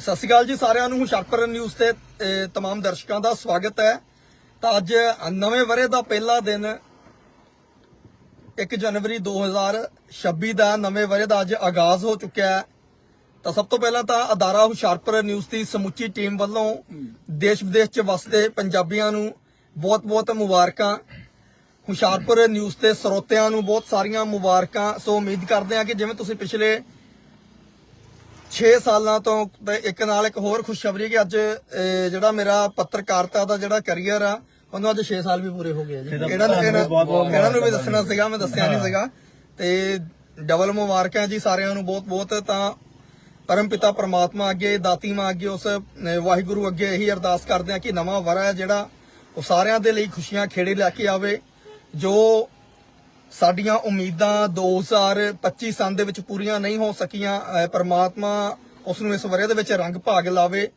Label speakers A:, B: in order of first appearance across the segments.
A: ਸਤਿ ਸ਼੍ਰੀ ਅਕਾਲ ਜੀ ਸਾਰਿਆਂ ਨੂੰ ਹੁਸ਼ਿਆਰਪੁਰ ਨਿਊਜ਼ ਤੇ ਅਹ, ਦਰਸ਼ਕਾਂ ਦਾ ਸਵਾਗਤ ਹੈ। ਤਾਂ ਅੱਜ ਨਵੇਂ ਵਰੇ ਦਾ ਪਹਿਲਾ ਦਿਨ 1 ਜਨਵਰੀ 2026 ਦਾ ਨਵੇਂ ਵਰੇ ਦਾ ਅੱਜ ਆਗਾਜ਼ ਹੋ ਚੁੱਕਿਆ ਹੈ। ਤਾਂ ਸਭ ਤੋਂ ਪਹਿਲਾਂ ਤਾਂ ਅਦਾਰਾ ਹੁਸ਼ਿਆਰਪੁਰ ਨਿਊਜ਼ ਦੀ ਸਮੁੱਚੀ ਟੀਮ ਵੱਲੋਂ ਦੇਸ਼ ਵਿਦੇਸ਼ 'ਚ ਵਸਦੇ ਪੰਜਾਬੀਆਂ ਨੂੰ ਬਹੁਤ-ਬਹੁਤ ਮੁਬਾਰਕਾਂ। ਹੁਸ਼ਿਆਰਪੁਰ ਨਿਊਜ਼ ਦੇ ਸਰੋਤਿਆਂ ਨੂੰ ਬਹੁਤ ਸਾਰੀਆਂ ਮੁਬਾਰਕਾਂ। ਸੋ ਉਮੀਦ ਕਰਦੇ ਹਾਂ ਕਿ ਜਿਵੇਂ ਤੁਸੀਂ ਪਿਛਲੇ 6 ਸਾਲਾਂ ਤੋਂ ਤੇ ਇੱਕ ਨਾਲ ਇੱਕ ਹੋਰ ਖੁਸ਼ਖਬਰੀ ਕਿ ਅੱਜ ਜਿਹੜਾ ਮੇਰਾ ਪੱਤਰਕਾਰਤਾ ਦਾ ਜਿਹੜਾ ਕੈਰੀਅਰ ਆ ਉਹਨੂੰ ਅੱਜ 6 ਸਾਲ ਵੀ ਪੂਰੇ ਹੋ ਗਏ ਆ ਜੀ। ਇਹਨਾਂ ਨੂੰ ਇਹਨਾਂ ਨੂੰ ਵੀ ਦੱਸਣਾ ਸੀਗਾ ਮੈਂ ਦੱਸਿਆ ਨਹੀਂ ਸੀਗਾ। ਤੇ ਡਬਲ ਮੁਬਾਰਕਾਂ ਜੀ ਸਾਰਿਆਂ ਨੂੰ ਬਹੁਤ ਬਹੁਤ ਤਾਂ ਪਰਮ ਪਿਤਾ ਪਰਮਾਤਮਾ ਅੱਗੇ ਦਾਤੀ ਮਾਂ ਅੱਗੇ ਉਸ ਵਾਹਿਗੁਰੂ ਅੱਗੇ ਇਹੀ ਅਰਦਾਸ ਕਰਦੇ ਆ ਕਿ ਨਵਾਂ ਵਰਾ ਜਿਹੜਾ ਉਹ ਸਾਰਿਆਂ ਦੇ ਲਈ ਖੁਸ਼ੀਆਂ ਖੇੜੇ ਲੈ ਕੇ ਆਵੇ ਜੋ ਸਾਡੀਆਂ ਉਮੀਦਾਂ 2025 ਸਾਲ ਦੇ ਵਿੱਚ ਪੂਰੀਆਂ ਨਹੀਂ ਹੋ ਸਕੀਆਂ, ਅਹ, ਪ੍ਰਮਾਤਮਾ ਉਸ ਨੂੰ ਇਸ ਵਰੇ ਦੇ ਵਿੱਚ ਰੰਗ ਭਾਗ ਲਾਵੇ।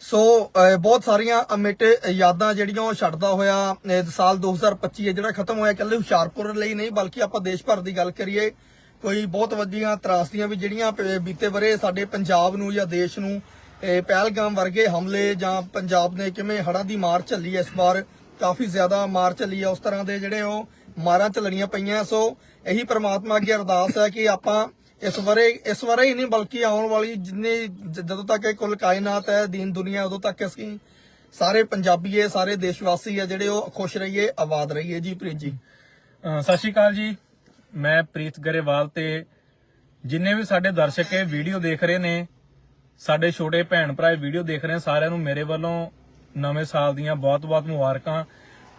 A: ਸੋ ਬਹੁਤ ਸਾਰੀਆਂ ਅਮਿਟ ਯਾਦਾਂ ਜਿਹੜੀਆਂ ਉਹ ਛੱਡਦਾ ਹੋਇਆ ਇਹ ਸਾਲ 2025 ਹੈ, ਜਿਹੜਾ ਖਤਮ ਹੋਇਆ ਕੱਲੇ ਹੁਸ਼ਿਆਰਪੁਰ ਲਈ ਨਹੀਂ, ਬਲਕਿ ਆਪਾਂ ਦੇਸ਼ ਭਰ ਦੀ ਗੱਲ ਕਰੀਏ, ਕੋਈ ਬਹੁਤ ਵੱਡੀਆਂ ਤਰਾਸਦੀਆਂ ਵੀ ਜਿਹੜੀਆਂ ਬੀਤੇ ਵਰੇ ਸਾਡੇ ਪੰਜਾਬ ਨੂੰ ਜਾਂ ਦੇਸ਼ ਨੂੰ ਪਹਿਲਗਾਮ ਵਰਗੇ ਹਮਲੇ ਜਾਂ ਪੰਜਾਬ ਨੇ ਕਿਵੇਂ ਹੜਾਂ ਦੀ ਮਾਰ ਝੱਲੀ ਹੈ ਇਸ ਵਾਰ, ਕਾਫੀ ਜ਼ਿਆਦਾ ਮਾਰ ਝੱਲੀ ਹੈ ਉਸ ਤਰ੍ਹਾਂ ਦੇ ਜਿਹੜੇ ਉਹ ਮਾਰਾਂ ਚੱਲਣੀਆਂ ਪਈਆਂ, ਸੋ ਇਹੀ ਪ੍ਰਮਾਤਮਾ ਅੱਗੇ ਅਰਦਾਸ ਹੈ ਕਿ ਆਪਾਂ ਇਸ ਵਰੇ, ਇਸ ਬਾਰੇ ਹੀ ਨਹੀਂ ਬਲਕਿ ਆਉਣ ਵਾਲੀ ਜਿੰਨੇ ਜਦੋਂ ਤੱਕ ਇਹ ਕੁੱਲ ਕਾਇਨਾਤ ਹੈ, ਦੀਨ ਦੁਨੀਆ, ਉਦੋਂ ਤੱਕ ਅਸੀਂ ਸਾਰੇ ਪੰਜਾਬੀਏ ਸਾਰੇ ਦੇਸ਼ ਵਾਸੀ ਆ ਜਿਹੜੇ ਉਹ ਖੁਸ਼ ਰਹੀਏ, ਆਬਾਦ ਰਹੀਏ। ਜੀ ਪ੍ਰੀਤ ਜੀ।
B: ਸਤਿ ਸ਼੍ਰੀ ਅਕਾਲ ਜੀ। ਮੈਂ ਪ੍ਰੀਤ ਗਰੇਵਾਲ ਤੇ ਜਿੰਨੇ ਵੀ ਸਾਡੇ ਦਰਸ਼ਕ ਇਹ ਵੀਡੀਓ ਦੇਖ ਰਹੇ ਨੇ, ਸਾਡੇ ਛੋਟੇ ਭੈਣ ਭਰਾ ਇਹ ਵੀਡੀਓ ਦੇਖ ਰਹੇ ਸਾਰਿਆਂ ਨੂੰ ਮੇਰੇ ਵੱਲੋਂ ਨਵੇਂ ਸਾਲ ਦੀਆਂ ਬਹੁਤ-ਬਹੁਤ ਮੁਬਾਰਕਾਂ।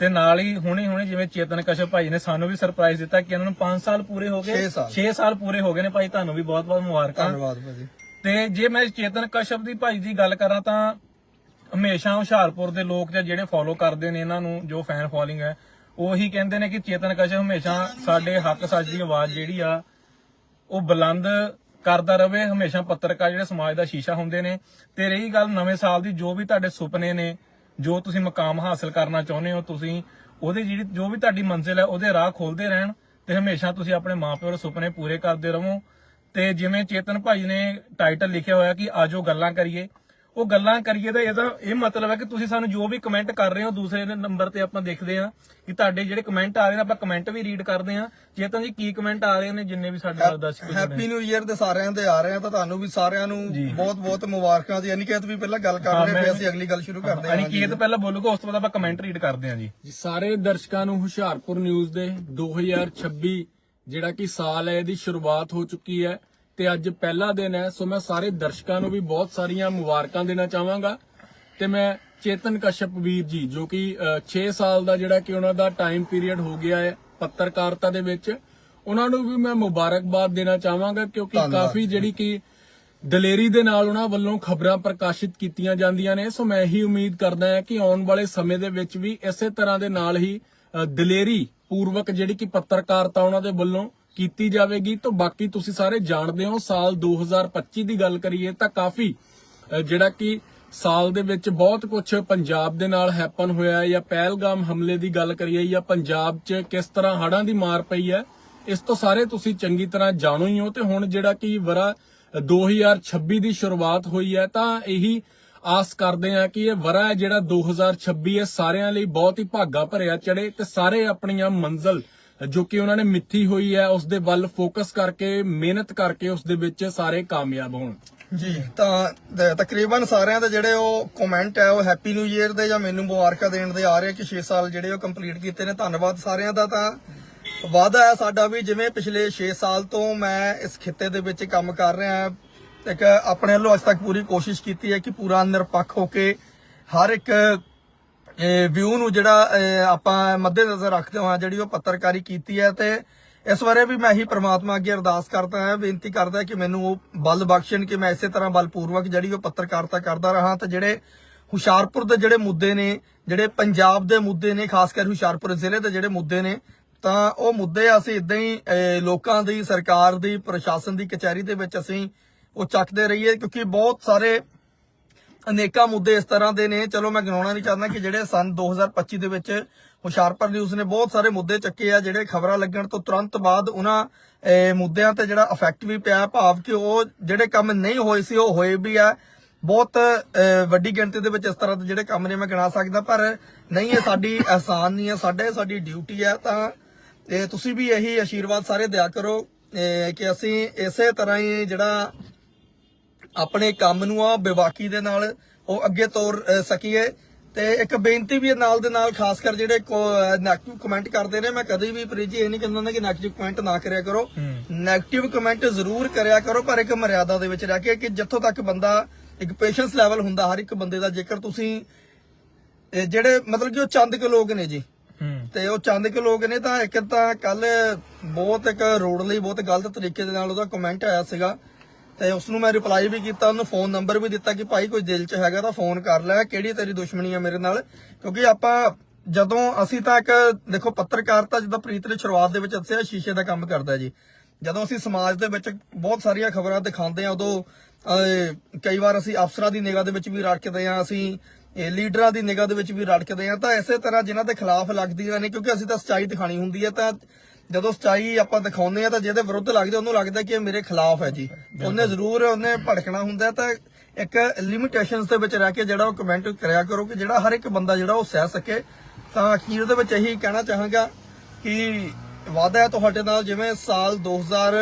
B: ਤੇ ਨਾਲ ਹੀ ਹੁਣੇ ਹੁਣੇ ਜਿਵੇਂ ਚੇਤਨ ਕਸ਼ਪ ਭਾਈ ਨੇ ਸਾਨੂੰ ਵੀ ਸਰਪ੍ਰਾਈਜ਼ ਦਿੱਤਾ ਕਿ ਇਹਨਾਂ ਨੂੰ 5 ਸਾਲ ਪੂਰੇ ਹੋ ਗਏ।
A: ਛੇ ਸਾਲ।
B: 6 ਸਾਲ ਪੂਰੇ ਹੋ ਗਏ ਨੇ ਭਾਈ ਤੁਹਾਨੂੰ ਵੀ ਬਹੁਤ-ਬਹੁਤ ਮੁਬਾਰਕਾਂ।
A: ਧੰਨਵਾਦ ਭਾਜੀ।
B: ਤੇ ਜੇ ਮੈਂ ਚੇਤਨ ਕਸ਼ਪ ਦੀ ਭਾਈ ਦੀ ਗੱਲ ਕਰਾਂ ਤਾਂ ਹਮੇਸ਼ਾ ਹੁਸ਼ਿਆਰਪੁਰ ਦੇ ਲੋਕ ਜਾਂ ਜਿਹੜੇ ਫੋਲੋ ਕਰਦੇ ਨੇ ਇਹਨਾਂ ਨੂੰ ਜੋ ਫੈਨ ਫੋਲੋਇੰਗ ਹੈ ਉਹੀ ਕਹਿੰਦੇ ਨੇ ਕਿ ਚੇਤਨ ਕਸ਼ਪ ਹਮੇਸ਼ਾ ਸਾਡੇ ਹੱਕ ਸੱਚ ਦੀ ਆਵਾਜ਼ ਜਿਹੜੀ ਆ ਉਹ ਬੁਲੰਦ ਕਰਦਾ ਰਵੇ ਹਮੇਸ਼ਾ ਪੱਤਰਕਾਰ ਜਿਹੜੇ ਸਮਾਜ ਦਾ ਸ਼ੀਸ਼ਾ ਹੁੰਦੇ ਨੇ। ਤੇ ਰਹੀ ਗੱਲ ਨਵੇਂ ਸਾਲ ਦੀ ਜੋ ਵੀ ਤੁਹਾਡੇ ਸੁਪਨੇ ਨੇ ਜੋ ਤੁਸੀਂ ਮਕਾਮ ਹਾਸਲ ਕਰਨਾ ਚਾਹੁੰਦੇ ਹੋ, ਤੁਸੀਂ ਉਹਦੀ ਜਿਹੜੀ ਜੋ ਵੀ ਤੁਹਾਡੀ ਮੰਜ਼ਿਲ ਹੈ, ਉਹਦੇ ਰਾਹ ਖੋਲਦੇ ਰਹਿਣ ਤੇ ਹਮੇਸ਼ਾ ਤੁਸੀਂ ਆਪਣੇ ਮਾਪਿਓ ਦੇ ਸੁਪਨੇ ਪੂਰੇ ਕਰਦੇ ਰਹੋ। ਤੇ ਜਿਵੇਂ ਚੇਤਨ ਭਾਈ ਨੇ ਟਾਈਟਲ ਲਿਖਿਆ ਹੋਇਆ ਕਿ ਆਜੋ ਗੱਲਾਂ ਕਰੀਏ ਉਹ ਗੱਲਾਂ ਕਰੀਏ ਤਾਂ ਇਹਦਾ ਇਹ ਮਤਲਬ ਹੈ ਕਿ ਤੁਸੀਂ ਸਾਨੂੰ ਜੋ ਵੀ ਕਮੈਂਟ ਕਰ ਰਹੇ ਹੋ ਦੂਸਰੇ ਦੇ ਨੰਬਰ ਤੇ ਆਪਾਂ ਦੇਖਦੇ ਆ ਕਿ ਤੁਹਾਡੇ ਜਿਹੜੇ ਕਮੈਂਟ ਆ ਰਹੇ ਨੇ ਆਪਾਂ ਕਮੈਂਟ ਵੀ ਰੀਡ ਕਰਦੇ ਆ ਚੇਤਨ ਜੀ ਕੀ ਕਮੈਂਟ ਆ ਰਹੇ ਨੇ ਜਿੰਨੇ ਵੀ ਸਾਡੇ ਨਾਲ ਦਰਸ਼ਕ ਜੁੜੇ ਨੇ।
A: ਹੈਪੀ ਨਿਊ ਇਅਰ ਦੇ ਸਾਰਿਆਂ ਦੇ ਆ ਰਹੇ ਆ ਤਾਂ ਤੁਹਾਨੂੰ ਵੀ ਸਾਰਿਆਂ ਨੂੰ ਬਹੁਤ ਬਹੁਤ ਮੁਬਾਰਕਾਂ ਜੀ। ਅਨਿਕੇਤ ਵੀ ਪਹਿਲਾਂ ਗੱਲ ਕਰ ਰਹੇ ਫਿਰ ਅਸੀਂ ਅਗਲੀ ਗੱਲ ਸ਼ੁਰੂ ਕਰਦੇ ਹਾਂ
B: ਅਨਿਕੇਤ ਪਹਿਲਾਂ ਬੋਲੂਗਾ ਉਸ ਤੋਂ ਬਾਅਦ ਆਪਾਂ ਕਮੈਂਟ ਰੀਡ ਕਰਦੇ ਹਾਂ ਜੀ।
C: ਜੀ ਸਾਰੇ ਦਰਸ਼ਕਾਂ ਨੂੰ ਹੁਸ਼ਿਆਰਪੁਰ ਨਿਊਜ਼ ਦੇ 2026 ਜਿਹੜਾ ਕਿ ਸਾਲ ਹੈ ਇਹਦੀ ਸ਼ੁਰੂਆਤ ਹੋ ਚੁੱਕੀ ਹੈ। ਤੇ ਅੱਜ ਪਹਿਲਾ ਦਿਨ ਹੈ ਸੋ ਮੈਂ ਸਾਰੇ ਦਰਸ਼ਕਾਂ ਨੂੰ ਵੀ ਬਹੁਤ ਸਾਰੀਆਂ ਮੁਬਾਰਕਾਂ ਦੇਣਾ ਚਾਹਾਂਗਾ। ਤੇ ਮੈਂ ਚੇਤਨ ਕਸ਼ਪ ਵੀਰ ਜੀ ਜੋ ਕਿ 6 ਸਾਲ ਦਾ ਜਿਹੜਾ ਕਿ ਉਹਨਾਂ ਦਾ ਟਾਈਮ ਪੀਰੀਅਡ ਹੋ ਗਿਆ ਹੈ ਪੱਤਰਕਾਰਤਾ ਦੇ ਵਿੱਚ ਉਹਨਾਂ ਨੂੰ ਵੀ ਮੈਂ ਮੁਬਾਰਕਬਾਦ ਦੇਣਾ ਚਾਹਾਂਗਾ ਕਿਉਂਕਿ ਕਾਫੀ ਜਿਹੜੀ ਕਿ ਦਲੇਰੀ ਦੇ ਨਾਲ ਉਹਨਾਂ ਵੱਲੋਂ ਖਬਰਾਂ ਪ੍ਰਕਾਸ਼ਿਤ ਕੀਤੀਆਂ ਜਾਂਦੀਆਂ ਨੇ। ਸੋ ਮੈਂ ਇਹੀ ਉਮੀਦ ਕਰਦਾ ਹਾਂ ਕਿ ਆਉਣ ਵਾਲੇ ਸਮੇਂ ਦੇ ਵਿੱਚ ਵੀ ਇਸੇ ਤਰ੍ਹਾਂ ਦੇ ਨਾਲ ਹੀ ਦਲੇਰੀ ਪੂਰਵਕ ਜਿਹੜੀ ਕਿ ਪੱਤਰਕਾਰਤਾ ਉਹਨਾਂ ਦੇ ਵੱਲੋਂ ਕੀਤੀ ਜਾਵੇਗੀ ਤਾਂ ਬਾਕੀ ਤੁਸੀਂ ਸਾਰੇ ਜਾਣਦੇ ਹੋ ਸਾਲ 2025 ਦੀ ਗੱਲ ਕਰੀਏ ਤਾਂ ਕਾਫੀ ਅ, ਜਿਹੜਾ ਕਿ ਸਾਲ ਦੇ ਵਿੱਚ ਬਹੁਤ ਕੁਝ ਪੰਜਾਬ ਦੇ ਨਾਲ ਹੈਪਨ ਹੋਇਆ ਜਾਂ ਪਹਿਲਗਾਮ ਹਮਲੇ ਦੀ ਗੱਲ ਕਰੀਏ ਜਾਂ ਪੰਜਾਬ 'ਚ ਕਿਸ ਤਰ੍ਹਾਂ ਹੜਾਂ ਦੀ ਮਾਰ ਪਈ ਹੈ ਇਸ ਤੋਂ ਸਾਰੇ ਤੁਸੀਂ ਚੰਗੀ ਤਰ੍ਹਾਂ ਜਾਣੋ ਹੀ ਹੋ ਤੇ ਹੁਣ ਜਿਹੜਾ ਕਿ ਵਰਾ 2026 ਦੀ ਸ਼ੁਰੂਆਤ ਹੋਈ ਹੈ ਤਾਂ ਇਹੀ ਆਸ ਕਰਦੇ ਆ ਕਿ ਇਹ ਵਰਾ ਹੈ ਜਿਹੜਾ 2026 ਹੈ ਸਾਰਿਆਂ ਲਈ ਬਹੁਤ ਹੀ ਭਾਗਾ ਭਰਿਆ ਚੜੇ ਤੇ ਸਾਰੇ ਆਪਣੀਆਂ ਮੰਜ਼ਲ ਜੋ ਕਿ ਉਹਨਾਂ ਨੇ ਮਿੱਥੀ ਹੋਈ ਹੈ ਉਸ ਦੇ ਵੱਲ ਫੋਕਸ ਕਰਕੇ, ਮਿਹਨਤ ਕਰਕੇ ਉਸ ਦੇ ਵਿੱਚ ਸਾਰੇ ਕਾਮਯਾਬ ਹੋਣ।
A: ਜੀ, ਤਾਂ ਤਕਰੀਬਨ ਸਾਰਿਆਂ ਦੇ ਜਿਹੜੇ ਉਹ ਕਮੈਂਟ ਹੈ, ਉਹ ਹੈਪੀ ਨਿਊ ਈਅਰ ਦੇ ਜਾਂ ਮੈਨੂੰ ਮੁਬਾਰਕਾਂ ਦੇਣ ਦੇ ਆ ਰਹੇ ਕਿ 6 ਸਾਲ ਜਿਹੜੇ ਉਹ ਕੰਪਲੀਟ ਕੀਤੇ ਨੇ। ਧੰਨਵਾਦ ਸਾਰਿਆਂ ਦਾ ਤਾਂ। ਵਾਅਦਾ ਹੈ ਸਾਡਾ ਵੀ ਜਿਵੇਂ ਪਿਛਲੇ 6 ਸਾਲ ਤੋਂ ਮੈਂ ਇਸ ਖਿੱਤੇ ਦੇ ਵਿੱਚ ਕੰਮ ਕਰ ਰਿਹਾ ਇੱਕ ਆਪਣੇ ਵੱਲੋਂ ਅੱਜ ਤੱਕ ਪੂਰੀ ਕੋਸ਼ਿਸ਼ ਕੀਤੀ ਹੈ ਕਿ ਪੂਰਾ ਨਿਰਪੱਖ ਹੋ ਕੇ ਹਰ ਇੱਕ ਵਿਊ ਨੂੰ ਜਿਹੜਾ ਅਹ, ਆਪਾਂ ਮੱਦੇਨਜ਼ਰ ਰੱਖਦੇ ਹੋਇਆ ਜਿਹੜੀ ਉਹ ਪੱਤਰਕਾਰੀ ਕੀਤੀ ਹੈ ਤੇ ਇਸ ਬਾਰੇ ਵੀ ਮੈਂ ਹੀ ਪ੍ਰਮਾਤਮਾ ਅੱਗੇ ਅਰਦਾਸ ਕਰਦਾ ਹਾਂ ਬੇਨਤੀ ਕਰਦਾ ਕਿ ਮੈਨੂੰ ਉਹ ਬਲ ਬਖਸ਼ਣ ਕਿ ਮੈਂ ਇਸੇ ਤਰ੍ਹਾਂ ਬਲਪੂਰਵਕ ਜਿਹੜੀ ਉਹ ਪੱਤਰਕਾਰਤਾ ਕਰਦਾ ਰਹਾ ਤੇ ਜਿਹੜੇ ਹੁਸ਼ਿਆਰਪੁਰ ਦੇ ਜਿਹੜੇ ਮੁੱਦੇ ਨੇ ਜਿਹੜੇ ਪੰਜਾਬ ਦੇ ਮੁੱਦੇ ਨੇ ਖਾਸ ਕਰ ਹੁਸ਼ਿਆਰਪੁਰ ਜ਼ਿਲ੍ਹੇ ਦੇ ਜਿਹੜੇ ਮੁੱਦੇ ਨੇ ਤਾਂ ਉਹ ਮੁੱਦੇ ਅਸੀਂ ਇਦਾਂ ਹੀ ਲੋਕਾਂ ਦੀ ਸਰਕਾਰ ਦੀ ਪ੍ਰਸ਼ਾਸਨ ਦੀ ਕਚਹਿਰੀ ਦੇ ਵਿੱਚ ਅਸੀਂ ਉਹ ਚੱਕਦੇ ਰਹੀਏ ਕਿਉਂਕਿ ਬਹੁਤ ਸਾਰੇ ਅਨੇਕਾਂ ਮੁੱਦੇ ਇਸ ਤਰ੍ਹਾਂ ਦੇ ਨੇ। ਚਲੋ ਮੈਂ ਗਿਣਾਉਣਾ ਨਹੀਂ ਚਾਹੁੰਦਾ ਕਿ ਜਿਹੜੇ ਸਨ 2025 ਦੇ ਵਿੱਚ ਹੁਸ਼ਿਆਰਪੁਰ ਨਿਊਜ਼ ਨੇ ਬਹੁਤ ਸਾਰੇ ਮੁੱਦੇ ਚੱਕੇ ਆ, ਜਿਹੜੇ ਖਬਰਾਂ ਲੱਗਣ ਤੋਂ ਤੁਰੰਤ ਬਾਅਦ ਉਹਨਾਂ ਮੁੱਦਿਆਂ ਤੇ ਜਿਹੜਾ ਇਫੈਕਟ ਵੀ ਪਿਆ। ਭਾਵ ਕਿ ਉਹ ਜਿਹੜੇ ਕੰਮ ਨਹੀਂ ਹੋਏ ਸੀ, ਉਹ ਹੋਏ ਵੀ ਆ। ਬਹੁਤ ਵੱਡੀ ਗਿਣਤੀ ਦੇ ਵਿੱਚ ਇਸ ਤਰ੍ਹਾਂ ਦੇ ਜਿਹੜੇ ਕੰਮ ਨੇ ਮੈਂ ਗਿਣਾ ਸਕਦਾ, ਪਰ ਨਹੀਂ, ਇਹ ਸਾਡੀ ਅਹਿਸਾਨ ਨਹੀਂ ਹੈ ਸਾਡੇ, ਸਾਡੀ ਡਿਊਟੀ ਹੈ ਤਾਂ ਤੁਸੀਂ ਵੀ ਇਹੀ ਆਸ਼ੀਰਵਾਦ ਸਾਰੇ ਦਿਆ ਕਰੋ ਕਿ ਅਸੀਂ ਇਸੇ ਤਰ੍ਹਾਂ ਹੀ ਜਿਹੜਾ ਆਪਣੇ ਕੰਮ ਨੂੰ ਆ ਬੇਵਾਕੀ ਦੇ ਨਾਲ ਉਹ ਅੱਗੇ ਤੋਰ ਸਕੀਏ। ਤੇ ਇੱਕ ਬੇਨਤੀ ਵੀ ਨਾਲ ਦੇ ਨਾਲ ਖਾਸ ਕਰ ਜਿਹੜੇ ਨੈਗੇਟਿਵ ਕਮੈਂਟ ਕਰਦੇ ਨੇ ਮੈਂ ਕਦੇ ਵੀ ਪ੍ਰੀਤ ਜੀ ਇਹ ਨਹੀਂ ਕਹਿੰਦਾ ਕਿ ਨੈਗੇਟਿਵ ਕਮੈਂਟ ਨਾ ਕਰਿਆ ਕਰੋ। ਨੈਗੇਟਿਵ ਕਮੈਂਟ ਜ਼ਰੂਰ ਕਰਿਆ ਕਰੋ ਪਰ ਇੱਕ ਮਰਿਆਦਾ ਦੇ ਵਿੱਚ ਰਹਿ ਕੇ ਕਿ ਜਿੱਥੋਂ ਤੱਕ ਬੰਦਾ ਇੱਕ ਪੇਸ਼ੈਂਸ ਲੈਵਲ ਹੁੰਦਾ ਹਰ ਇੱਕ ਬੰਦੇ ਦਾ ਜੇਕਰ ਤੁਸੀਂ ਜਿਹੜੇ ਮਤਲਬ ਕਿ ਉਹ ਚੰਦ ਕੁ ਲੋਕ ਨੇ ਜੀ। ਤੇ ਉਹ ਚੰਦ ਕੁ ਲੋਕ ਨੇ ਤਾਂ ਇੱਕ ਤਾਂ ਕੱਲ ਬਹੁਤ ਇੱਕ ਰੋਡ ਲਈ ਬਹੁਤ ਗਲਤ ਤਰੀਕੇ ਦੇ ਨਾਲ ਉਹਦਾ ਕਮੈਂਟ ਆਇਆ ਸੀਗਾ। ਤੇ ਉਸ ਨੂੰ ਮੈਂ ਰਿਪਲਾਈ ਵੀ ਕੀਤਾ, ਉਹਨੂੰ ਫੋਨ ਨੰਬਰ ਵੀ ਦਿੱਤਾ ਕਿ ਭਾਈ ਕੋਈ ਦਿਲ 'ਚ ਹੈਗਾ ਤਾਂ ਫੋਨ ਕਰ ਲੈ, ਕਿਹੜੀ ਤੇਰੀ ਦੁਸ਼ਮਣੀ ਆ ਮੇਰੇ ਨਾਲ? ਕਿਉਂਕਿ ਆਪਾਂ ਜਦੋਂ ਅਸੀਂ ਤਾਂ ਇੱਕ, ਦੇਖੋ ਪੱਤਰਕਾਰਤਾ ਜਿੱਦਾਂ ਪ੍ਰੀਤ ਨੇ ਸ਼ੁਰੂਆਤ ਦੇ ਵਿੱਚ ਦੱਸਿਆ, ਸ਼ੀਸ਼ੇ ਦਾ ਕੰਮ ਕਰਦਾ ਜੀ। ਜਦੋਂ ਅਸੀਂ ਸਮਾਜ ਦੇ ਵਿੱਚ ਬਹੁਤ ਸਾਰੀਆਂ ਖਬਰਾਂ ਦਿਖਾਉਂਦੇ ਆ ਉਦੋਂ ਕਈ ਵਾਰ ਅਸੀਂ ਅਫਸਰਾਂ ਦੀ ਨਿਗਾਹ ਦੇ ਵਿੱਚ ਵੀ ਰੜਕਦੇ ਆ ਅਸੀਂ ਲੀਡਰਾਂ ਦੀ ਨਿਗਾਹ ਦੇ ਵਿੱਚ ਵੀ ਰੜਕਦੇ ਆ ਤਾਂ ਇਸੇ ਤਰ੍ਹਾਂ ਜਿਨ੍ਹਾਂ ਦੇ ਖਿਲਾਫ ਲੱਗਦੀਆਂ ਨੇ, ਕਿਉਂਕਿ ਅਸੀਂ ਤਾਂ ਸੱਚਾਈ ਦਿਖਾਣੀ ਹੁੰਦੀ ਹੈ, ਤਾਂ ਜਦੋਂ ਸੱਚਾਈ ਆਪਾਂ ਦਿਖਾਉਂਦੇ ਆ ਤਾਂ ਜਿਹਦੇ ਵਿਰੁੱਧ ਲੱਗਦੇ ਉਹਨੂੰ ਲੱਗਦਾ ਕਿ ਇਹ ਮੇਰੇ ਖਿਲਾਫ ਹੈ ਜੀ। ਉਹਨੇ ਜ਼ਰੂਰ ਉਹਨੇ ਭੜਕਣਾ ਹੁੰਦਾ ਤਾਂ ਇੱਕ ਲਿਮਿਟੇਸ਼ਨਸ ਦੇ ਵਿੱਚ ਰਹਿ ਕੇ ਜਿਹੜਾ ਉਹ ਕਮੈਂਟ ਕਰਿਆ ਕਰੋ ਕਿ ਜਿਹੜਾ ਹਰ ਇੱਕ ਬੰਦਾ ਜਿਹੜਾ ਉਹ ਸਹਿ ਸਕੇ। ਤਾਂ ਅਖੀਰ ਦੇ ਵਿੱਚ ਇਹੀ ਕਹਿਣਾ ਚਾਹਾਂਗਾ ਕਿ ਵਾਅਦਾ ਹੈ ਤੁਹਾਡੇ ਨਾਲ ਜਿਵੇਂ ਸਾਲ 2000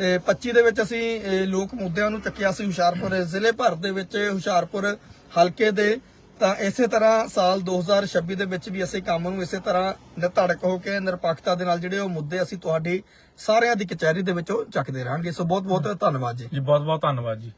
A: ਇਹ 25 ਦੇ ਵਿੱਚ ਅਸੀਂ ਲੋਕ ਮੁੱਦਿਆਂ ਨੂੰ ਚੱਕਿਆ ਸੀ ਹੁਸ਼ਿਆਰਪੁਰ ਜ਼ਿਲ੍ਹੇ ਭਰ ਦੇ ਵਿੱਚ ਹੁਸ਼ਿਆਰਪੁਰ ਹਲਕੇ ਦੇ। ਤਾਂ ਇਸੇ ਤਰ੍ਹਾਂ ਸਾਲ 2026 ਦੇ ਵਿੱਚ ਵੀ ਅਸੀਂ ਕੰਮ ਨੂੰ ਇਸੇ ਤਰ੍ਹਾਂ ਨਿਰਧੜਕ ਹੋ ਕੇ ਨਿਰਪੱਖਤਾ ਦੇ ਨਾਲ ਜਿਹੜੇ ਉਹ ਮੁੱਦੇ ਅਸੀਂ ਤੁਹਾਡੀ ਸਾਰਿਆਂ ਦੀ ਕਚਹਿਰੀ ਦੇ ਵਿੱਚੋਂ ਚੱਕਦੇ ਰਹਾਂਗੇ ਸੋ ਬਹੁਤ ਬਹੁਤ ਧੰਨਵਾਦ ਜੀ।
B: ਜੀ ਬਹੁਤ ਬਹੁਤ ਧੰਨਵਾਦ ਜੀ।